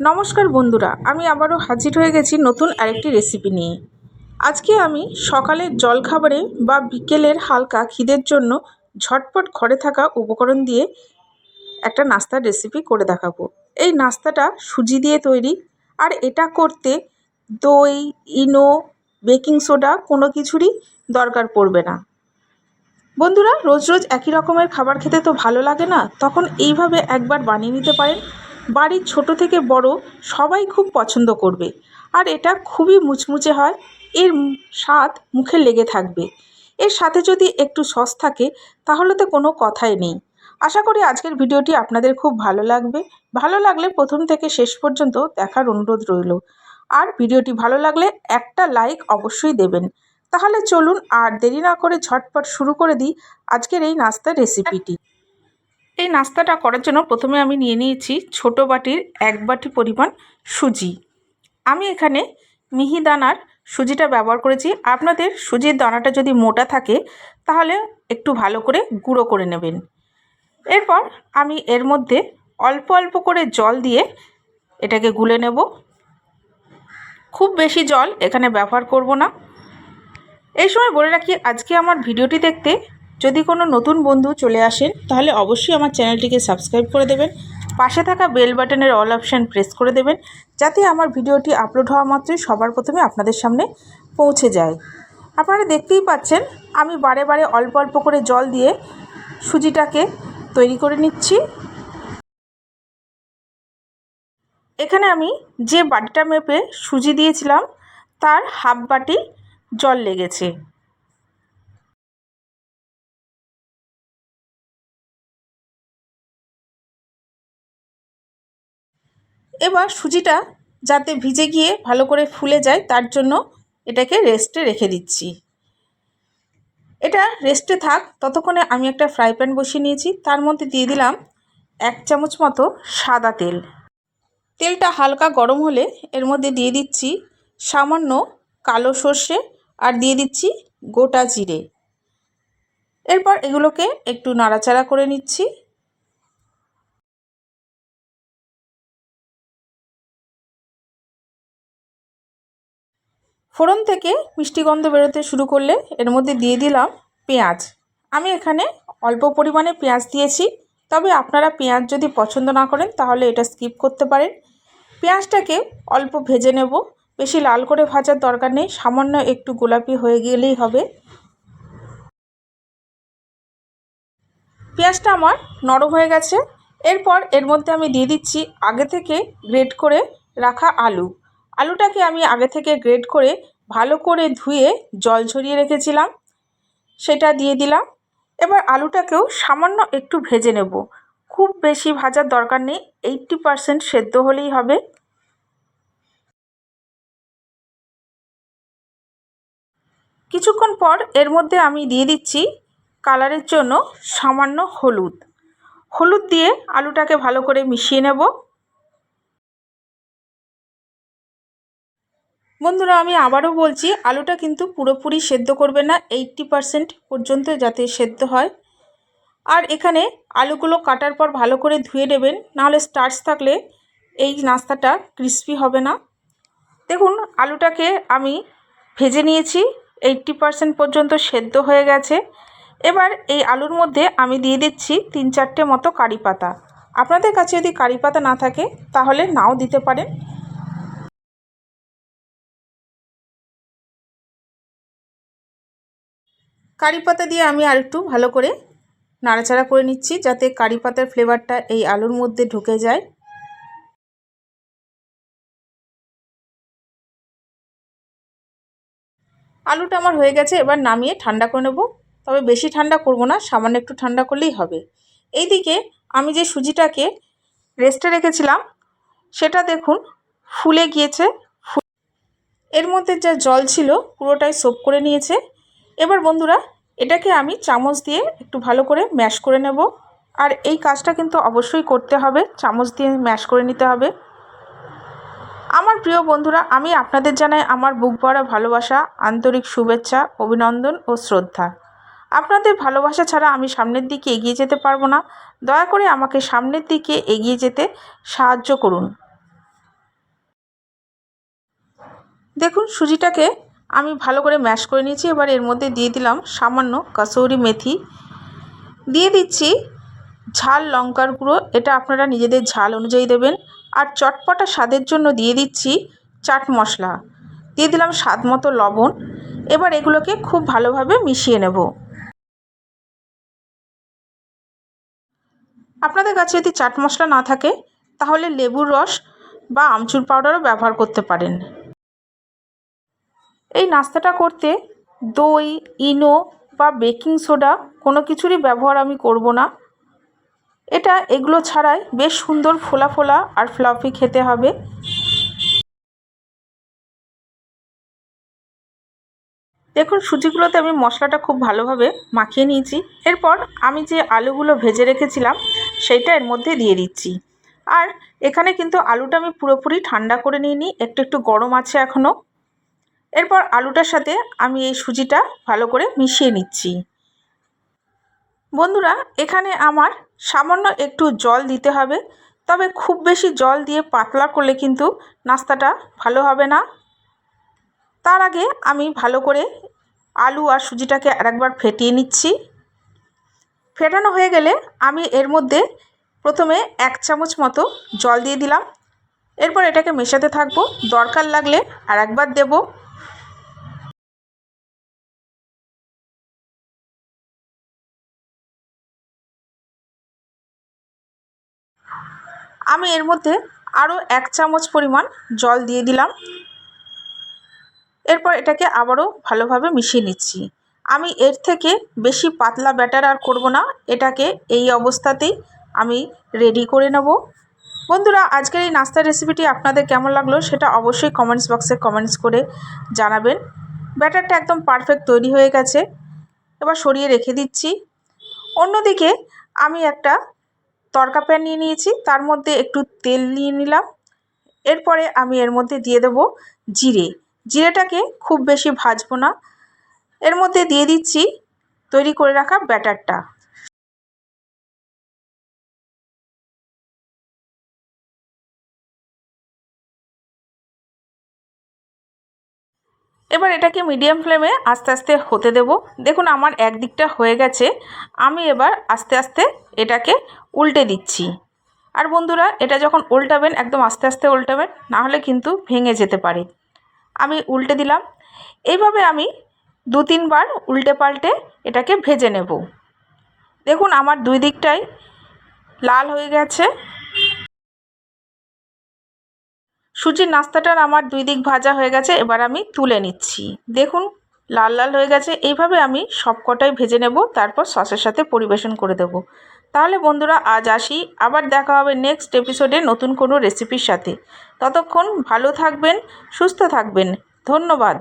নমস্কার বন্ধুরা, আমি আবারও হাজির হয়ে গেছি নতুন আরেকটি রেসিপি নিয়ে। আজকে আমি সকালের জলখাবারে বা বিকেলের হালকা খিদের জন্য ঝটপট ঘরে থাকা উপকরণ দিয়ে একটা নাস্তার রেসিপি করে দেখাবো। এই নাস্তাটা সুজি দিয়ে তৈরি, আর এটা করতে দই, ইনো, বেকিং সোডা কোনো কিছুরই দরকার পড়বে না। বন্ধুরা, রোজ রোজ একই রকমের খাবার খেতে তো ভালো লাগে না? তখন এইভাবে একবার বানিয়ে নিতে পারেন বাড়ির ছোট থেকে বড় সবাই খুব পছন্দ করবে। আর এটা খুবই মুচমুচে হয়, এর স্বাদ মুখে লেগে থাকবে। এর সাথে যদি একটু সস থাকে, তাহলে তো কোনো কথাই নেই। আশা করি আজকের ভিডিওটি আপনাদের খুব ভালো লাগবে। ভালো লাগলে প্রথম থেকে শেষ পর্যন্ত দেখার অনুরোধ রইল। আর ভিডিওটি ভালো লাগলে একটা লাইক অবশ্যই দেবেন। তাহলে চলুন আর দেরি না করে ঝটপট শুরু করে দিই আজকের এই নাস্তার রেসিপিটি এই নাস্তাটা করার জন্য প্রথমে আমি নিয়ে নিয়েছি ছোট বাটির এক বাটি পরিমাণ সুজি। আমি এখানে মিহিদানার সুজিটা ব্যবহার করেছি। আপনাদের সুজির দানাটা যদি মোটা থাকে, তাহলে একটু ভালো করে গুঁড়ো করে নেবেন। এরপর আমি এর মধ্যে অল্প অল্প করে জল দিয়ে এটাকে গুলে নেব। খুব বেশি জল এখানে ব্যবহার করব না। এই সময় বলে রাখি, আজকে আমার ভিডিওটি দেখতে যদি কোনো নতুন বন্ধু চলে আসেন, তাহলে অবশ্যই আমার চ্যানেলটিকে সাবস্ক্রাইব করে দেবেন। পাশে থাকা বেল বাটনের অল অপশান প্রেস করে দেবেন, যাতে আমার ভিডিওটি আপলোড হওয়া মাত্রই সবার প্রথমে আপনাদের সামনে পৌঁছে যায়। আপনারা দেখতেই পাচ্ছেন, আমি বারে বারে অল্প অল্প করে জল দিয়ে সুজিটাকে তৈরি করে নিচ্ছি। এখানে আমি যে বাটিটা মেপে সুজি দিয়েছিলাম, তার হাফ বাটি জল লেগেছে। এবার সুজিটা যাতে ভিজে গিয়ে ভালো করে ফুলে যায়, তার জন্য এটাকে রেস্টে রেখে দিচ্ছি। এটা রেস্টে থাক, ততক্ষণে আমি একটা ফ্রাই প্যান বসিয়ে নিয়েছি। তার মধ্যে দিয়ে দিলাম এক চামচ মতো সাদা তেল। তেলটা হালকা গরম হলে এর মধ্যে দিয়ে দিচ্ছি সামান্য কালো সর্ষে আর দিয়ে দিচ্ছি গোটা জিরে। এরপর এগুলোকে একটু নাড়াচাড়া করে নিচ্ছি। ফোড়ন থেকে মিষ্টি গন্ধ বেরোতে শুরু করলে এর মধ্যে দিয়ে দিলাম পেঁয়াজ। আমি এখানে অল্প পরিমাণে পেঁয়াজ দিয়েছি, তবে আপনারা পেঁয়াজ যদি পছন্দ না করেন তাহলে এটা স্কিপ করতে পারেন। পেঁয়াজটাকে অল্প ভেজে নেব। বেশি লাল করে ভাজার দরকার নেই, সামান্য একটু গোলাপি হয়ে গেলেই হবে। পেঁয়াজটা আমার নরম হয়ে গেছে। এরপর এর মধ্যে আমি দিয়ে দিচ্ছি আগে থেকে গ্রেট করে রাখা আলু। আলুটাকে আমি আগে থেকে গ্রেড করে ভালো করে ধুয়ে জল ঝরিয়ে রেখেছিলাম, সেটা দিয়ে দিলাম। এবার আলুটাকেও সামান্য একটু ভেজে নেব। খুব বেশি ভাজার দরকার নেই এইটটি পারসেন্ট সেদ্ধ হলেই হবে। কিছুক্ষণ পর এর মধ্যে আমি দিয়ে দিচ্ছি কালারের জন্য সামান্য হলুদ। হলুদ দিয়ে আলুটাকে ভালো করে মিশিয়ে নেব। বন্ধুরা, আমি আবারও বলছি, আলুটা কিন্তু পুরোপুরি সেদ্ধ করবে না এইট্টি পারসেন্ট পর্যন্ত যাতে সেদ্ধ হয়। আর এখানে আলুগুলো কাটার পর ভালো করে ধুয়ে নেবেন, নাহলে স্টার্চ থাকলে এই নাস্তাটা ক্রিস্পি হবে না। দেখুন, আলুটাকে আমি ভেজে নিয়েছি এইট্টি পারসেন্ট পর্যন্ত সেদ্ধ হয়ে গেছে। এবার এই আলুর মধ্যে আমি দিয়ে দিচ্ছি তিন চারটে মতো কারি পাতা। আপনাদের কাছে যদি কারি পাতা না থাকে, তাহলে নাও দিতে পারেন। কারি পাতা দিয়ে আমি আর একটু ভালো করে নাড়াচাড়া করে নিচ্ছি যাতে কারি পাতার ফ্লেভারটা এই আলুর মধ্যে ঢুকে যায়। আলুটা আমার হয়ে গেছে, এবার নামিয়ে ঠান্ডা করে নেব। তবে বেশি ঠান্ডা করব না, সামান্য একটু ঠান্ডা করলেই হবে। এইদিকে আমি যে সুজিটাকে রেস্টে রেখেছিলাম, সেটা দেখুন ফুলে গিয়েছে। এর মধ্যে যা জল ছিল পুরোটাই সোপ করে নিয়েছে। এবার বন্ধুরা এটাকে আমি চামচ দিয়ে একটু ভালো করে ম্যাশ করে নেব। আর এই কাজটা কিন্তু অবশ্যই করতে হবে। চামচ দিয়ে ম্যাশ করে নিতে হবে। আমার প্রিয় বন্ধুরা, আমি আপনাদের জানাই আমার বুক ভরা ভালোবাসা, আন্তরিক শুভেচ্ছা, অভিনন্দন ও শ্রদ্ধা। আপনাদের ভালোবাসা ছাড়া আমি সামনের দিকে এগিয়ে যেতে পারব না। দয়া করে আমাকে সামনের দিকে এগিয়ে যেতে সাহায্য করুন। দেখুন, সুজিটাকে আমি ভালো করে ম্যাশ করে নিয়েছি, এবার এর মধ্যে দিয়ে দিলাম সামান্য কাসৌরি মেথি। দিয়ে দিচ্ছি ঝাল লঙ্কার গুঁড়ো, এটা আপনারা নিজেদের ঝাল অনুযায়ী দেবেন। আর চটপটা স্বাদের জন্য দিয়ে দিচ্ছি চাট মশলা। দিয়ে দিলাম স্বাদ মতো লবণ। এবার এগুলোকে খুব ভালোভাবে মিশিয়ে নেব। আপনাদের কাছে যদি চাট মশলা না থাকে, তাহলে লেবুর রস বা আমচুর পাউডারও ব্যবহার করতে পারেন। এই নাস্তাটা করতে দই, ইনো বা বেকিং সোডা কোনো কিছুরই ব্যবহার আমি করব না। এটা এগুলো ছাড়াই বেশ সুন্দর ফোলা ফোলা আর ফ্লাফি খেতে হবে। দেখুন, সুজিগুলোতে আমি মশলাটা খুব ভালোভাবে মাখিয়ে নিয়েছি। এরপর আমি যে আলুগুলো ভেজে রেখেছিলাম, সেইটা এর মধ্যে দিয়ে দিচ্ছি। আর এখানে কিন্তু আলুটা আমি পুরোপুরি ঠান্ডা করে নিইনি, একটু একটু গরম আছে এখনও এরপর আলুটার সাথে আমি এই সুজিটা ভালো করে মিশিয়ে নিচ্ছি। বন্ধুরা, এখানে আমার সামান্য একটু জল দিতে হবে, তবে খুব বেশি জল দিয়ে পাতলা করলে কিন্তু নাস্তাটা ভালো হবে না। তার আগে আমি ভালো করে আলু আর সুজিটাকে আরেকবার ফেটিয়ে নিচ্ছি। ফেটানো হয়ে গেলে আমি এর মধ্যে প্রথমে এক চামচ মতো জল দিয়ে দিলাম। এরপর এটাকে মেশাতে থাকব। দরকার লাগলে আর একবার দেবো। আমি এর মধ্যে আরও এক চামচ পরিমাণ জল দিয়ে দিলাম। এরপর এটাকে আবারও ভালোভাবে মিশিয়ে নিচ্ছি। আমি এর থেকে বেশি পাতলা ব্যাটার আর করব না। এটাকে এই অবস্থাতেই আমি রেডি করে নেব। বন্ধুরা, আজকের এই নাস্তার রেসিপিটি আপনাদের কেমন লাগল সেটা অবশ্যই কমেন্টস বক্সে কমেন্টস করে জানাবেন। ব্যাটারটা একদম পারফেক্ট তৈরি হয়ে গেছে। এবার সরিয়ে রেখে দিচ্ছি। অন্যদিকে আমি একটা তড়কা প্যান নিয়ে নিয়েছি। তার মধ্যে একটু তেল নিয়ে নিলাম। এরপরে আমি এর মধ্যে দিয়ে দেব জিরে। জিরেটাকে খুব বেশি ভাজবো না। এর মধ্যে দিয়ে দিচ্ছি তৈরি করে রাখা ব্যাটারটা। এবার এটাকে মিডিয়াম ফ্লেমে আস্তে আস্তে হতে দেব। দেখুন, আমার একদিকটা হয়ে গেছে। আমি এবার আস্তে আস্তে এটাকে উল্টে দিচ্ছি। আর বন্ধুরা, এটা যখন উল্টাবেন, একদম আস্তে আস্তে উল্টাবেন নাহলে কিন্তু ভেঙে যেতে পারে। আমি উল্টে দিলাম। এইভাবে আমি দু তিনবার উল্টে পাল্টে এটাকে ভেজে নেব। দেখুন, আমার দুই দিকটাই লাল হয়ে গেছে। সুজির নাস্তাটার আমার দুই দিক ভাজা হয়ে গেছে, এবার আমি তুলে নিচ্ছি। দেখুন, লাল লাল হয়ে গেছে। এইভাবে আমি সবকটাই ভেজে নেব, তারপর সসের সাথে পরিবেশন করে দেব। তাহলে বন্ধুরা, আজ আসি। আবার দেখা হবে নেক্সট এপিসোডে নতুন কোনো রেসিপির সাথে। ততক্ষণ ভালো থাকবেন, সুস্থ থাকবেন। ধন্যবাদ।